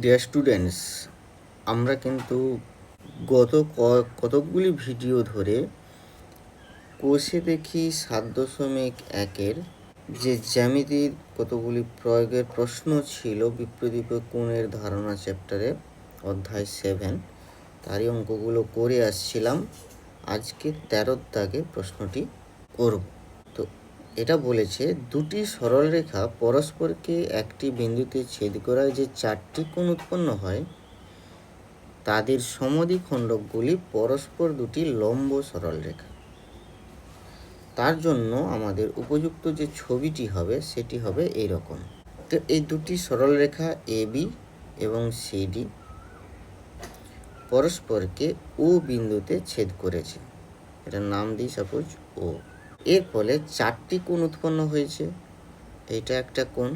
Dear students আমরা কিন্তু গত কতকগুলি ভিডিও ধরে কোষে দেখি সাত দশমিক একের যে জ্যামিতির কতগুলি প্রয়োগের প্রশ্ন ছিল বিপ্রদীপ কোণের ধারণা চ্যাপ্টারে অধ্যায় সেভেন তারই অঙ্কগুলো করে আসছিলাম। আজকে তেরোর দাগে প্রশ্নটি করব। এটা বলেছে, দুটি সরলরেখা পরস্পরকে একটি বিন্দুতে ছেদ করায় যে চারটি কোণ উৎপন্ন হয়, তাদের সমদ্বিখণ্ডকগুলি পরস্পর দুটি লম্ব সরলরেখা তার জন্য আমাদের উপযুক্ত যে ছবিটি হবে, সেটি হবে এই রকম তো এই দুটি সরলরেখা এ, বি এবং সিডি পরস্পরকে ও বিন্দুতে ছেদ করেছে। এটার নাম দিই, সাপোজ ও। এর ফলে চারটি কোণ উৎপন্ন হয়েছে। এটা একটা কোণ।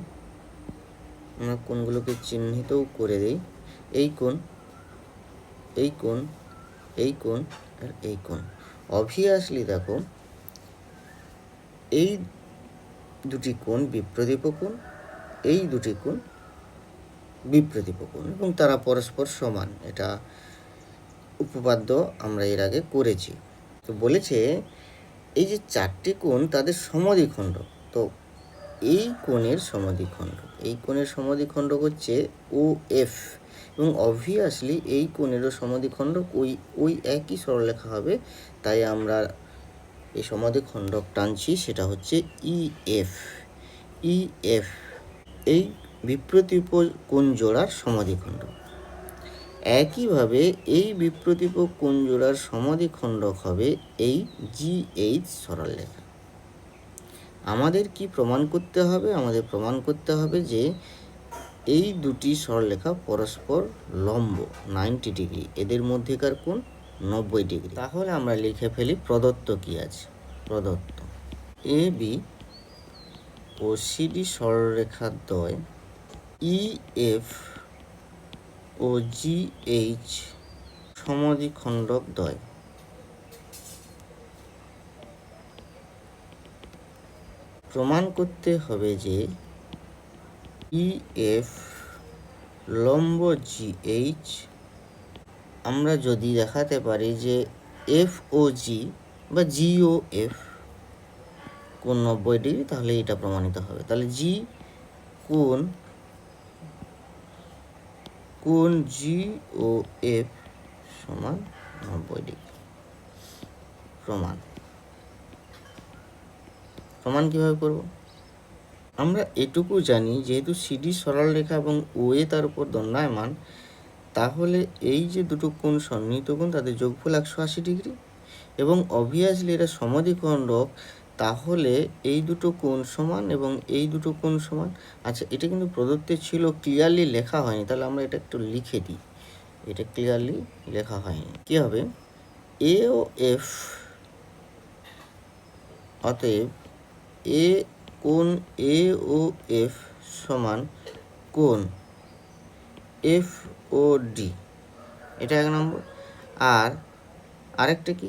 আমরা কোণগুলোকে চিহ্নিতও করে দিই। এই কোণ এই কোণ এই কোণ আর এই কোণ। অবভিয়াসলি দেখো, এই দুটি কোণ বিপ্রদীপ কোণ, এই দুটি কোণ বিপ্রদীপ কোণ এবং তারা পরস্পর সমান। এটা উপপাদ্য আমরা এর আগে করেছি। তো বলেছে এই যে চারটি কোণ তাদের সমদ্বিখণ্ড। তো এই কোণের সমদ্বিখণ্ড, এই কোণের সমদ্বিখণ্ড হচ্ছে ও এফ এবং অবভিয়াসলি এই কোণেরও সমদ্বিখণ্ড ওই ওই একই সরলরেখা হবে, তাই আমরা এই সমদ্বিখণ্ডক টানছি, সেটা হচ্ছে ই এফ ই এফ এই বিপ্রতীপ কোণ জোড়ার সমদ্বিখণ্ড। একইভাবে এই বিপ্রতীপ জোড়ার সমদ্বিখণ্ডক হবে এই জি এইচ সরলরেখা আমাদের কি প্রমাণ করতে হবে? আমাদের প্রমাণ করতে হবে যে এই দুটি সরলরেখা পরস্পর লম্ব, নাইনটি ডিগ্রি। এদের মধ্যেকার কোণ নব্বই ডিগ্রি। তাহলে আমরা লিখে ফেলি প্রদত্ত কি আছে? প্রদত্ত। এ, বি ও সিডি সরলরেখার দ্বয় ই এফ ও জি এইচ সমদ্বিখণ্ডক দ্বয় প্রমাণ করতে হবে যে ই এফ লম্ব জি এইচ আমরা যদি দেখাতে পারি যে এফ ও জি বা জি ও এফ কোন নব্বই ডিগ্রি তাহলে এটা প্রমাণিত হবে। তাহলে জি কোন কোন জি ও এফ সমান নব্বই ডিগ্রি? প্রমাণ। প্রমাণ কীভাবে করব? আমরা এটুকু জানি, যেহেতু সিডি সরল রেখা এবং ওয়ে তার উপর দণ্ডায়মান, তাহলে এই যে দুটো কোণ সন্নিহিত কোণ তাদের যোগফল একশো আশি ডিগ্রি এবং অবভিয়াসলি এটা সমদ্বিখণ্ডক তাহলে এই দুটো কোণ সমান এবং এই দুটো কোণ সমান? আচ্ছা এটা কিন্তু প্রদত্তে ছিল ক্লিয়ারলি লেখা হয়নি, তাহলে আমরা এটা একটু লিখে দিই। এটা ক্লিয়ারলি লেখা হয়নি। কী হবে? এ ও এফ অতএব এ কোণ এ ও এফ সমান কোণ এফ ও ডি এটা এক নম্বর। আর আরেকটা কি?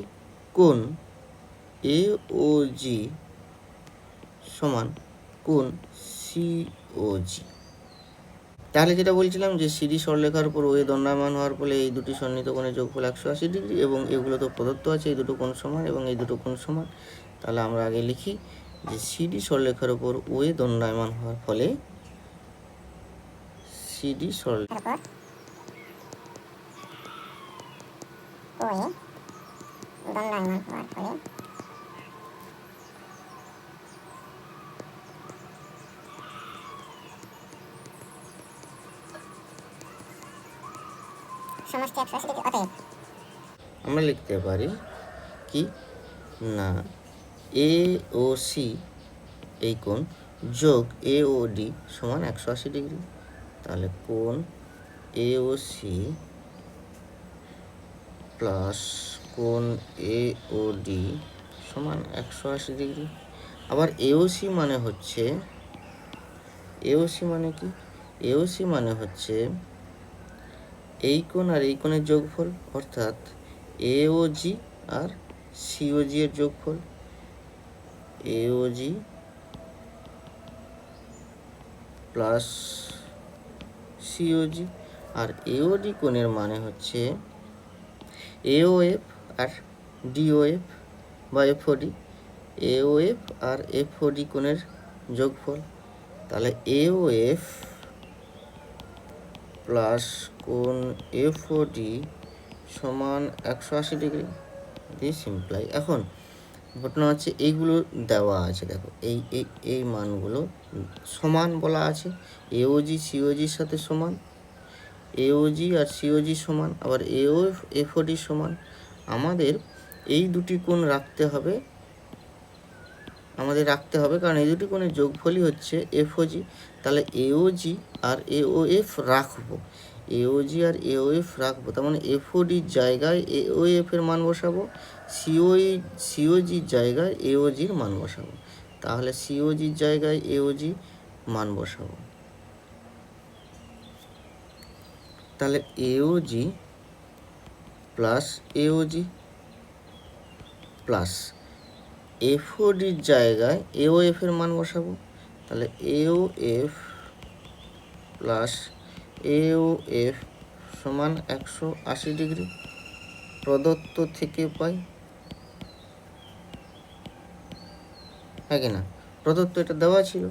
কোণ এ ও জি সমান কোণ সি ও জি। তাহলে যেটা বলছিলাম যে সিডি সরলেখার উপর ওয়ে দণ্ডায়মান হওয়ার ফলে এই দুটি সন্নিহিত কোণের যোগফল একশো আশি ডিগ্রি এবং এগুলো তো প্রদত্ত আছে, এই দুটো কোণ সমান এবং এই দুটো কোণ সমান। তাহলে আমরা আগে লিখি যে সিডি সরলেখার উপর ওয়ে দণ্ডায়মান হওয়ার ফলে সিডি সরল তারপর ওয়ে সমষ্টি অতএব। আমরা লিখতে পারি কি? না। এ ও সি এই কোণ যোগ এ ও ডি সমান একশো আশি ডিগ্রি। তাহলে কোণ এ ও সি প্লাস কোণ এ ও ডি সমান একশো আশি ডিগ্রি। আবার এওসি মানে হচ্ছে এওসি মানে কি? এওসি মানে হচ্ছে এই কোণ আর এই কোণের যোগফল, অর্থাৎ এওজি আর সিওজি এর যোগফল। এওজি প্লাস সিওজি আর এওডি কোণের মানে হচ্ছে এওএফ আর ডিওএফ বা এফওডি এওএফ আর এফওডি কোণের যোগফল। তাহলে এওএফ প্লাস কোণ এফওডি সমান একশো আশি ডিগ্রি। দিস ইমপ্লাই এখন, ঘটনা হচ্ছে এইগুলো দেওয়া আছে, দেখো। এই এই এই মানগুলো সমান বলা আছে। এওজি সিওজির সাথে সমান। এওজি আর সিওজি সমান। আবার এও এফওডি সমান। আমাদের এই দুটি কোণ রাখতে হবে আমাদের রাখতে হবে, কারণ এই দুটি কোণের যোগফলই হচ্ছে এফওজি তাহলে এওজি আর এ ও এওএফ রাখব। এওজি আর এওএফ রাখব, তার মানে এফওডির জায়গায় এওএফ এর মান বসাবো সিওই সিওজির জায়গায় এওজির মান বসাবো। তাহলে সিওজির জায়গায় এওজি মান বসাবো। তাহলে এওজি প্লাস এওজি প্লাস এফওডির জায়গায় এও এফ এর মান বসাবো। তাহলে এও এফ প্লাস এও এফ সমান একশো আশি ডিগ্রি প্রদত্ত থেকে পাই। হ্যাঁ কি না? প্রদত্ত এটা দেওয়া ছিল।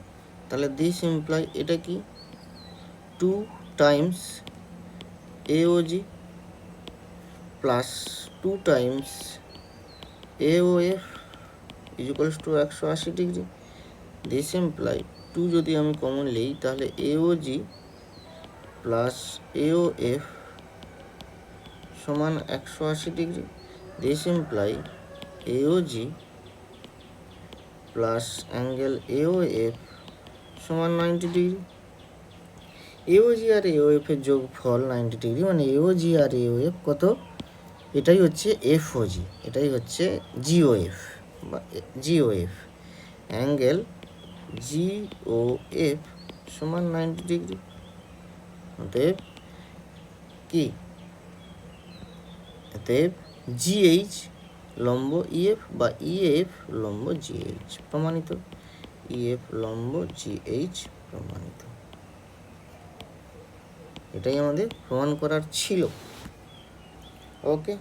তাহলে দিস ইমপ্লাই এটা কি? Two times AOG plus two times equals two একশো আশি ডিগ্রি দিস ইমপ্লাই টু যদি আমি কমন লিই তাহলে এওজি প্লাস এওএফ সমান একশো আশি degree this imply AOG plus angle AOF সমান নাইনটি ডিগ্রি এওজি আর এওএফ এর যোগফল নাইনটি ডিগ্রি মানে এওজি আর এওএফ কত? এটাই হচ্ছে এফওজি এটাই হচ্ছে জিওএফ বা জিওএফ অ্যাঙ্গেল জিওএফ সমান নাইনটি ডিগ্রি অতএব কি? অতএব জিএইচ লম্ব ইএফ বা ইএফ লম্ব জিএইচ প্রমাণিত। ইএফ লম্ব জিএইচ প্রমাণিত। এটাই আমাদের প্রমাণ করার ছিল। ওকে